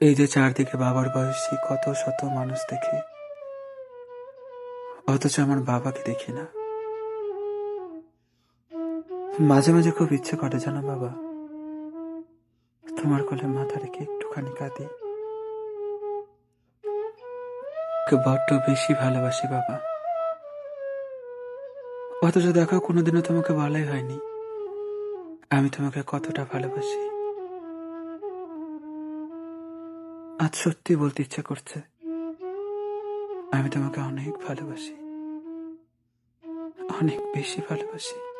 এই যে চারদিকে বাবার বয়সী কত শত মানুষ দেখি, অথচ আমার বাবাকে দেখি না। মাঝে মাঝে খুব ইচ্ছে করে, জানো বাবা? তোমার কোলে মাথা রেখে একটুখানি কাঁদি। বড্ড বেশি ভালোবাসি বাবা। অথচ দেখো, কোনোদিনও তোমাকে বলাই হয়নি। আমি তোমাকে কতটা ভালোবাসি। আজ সত্যি বলতে ইচ্ছা করছে। আমি তোমাকে অনেক ভালোবাসি। অনেক বেশি ভালোবাসি।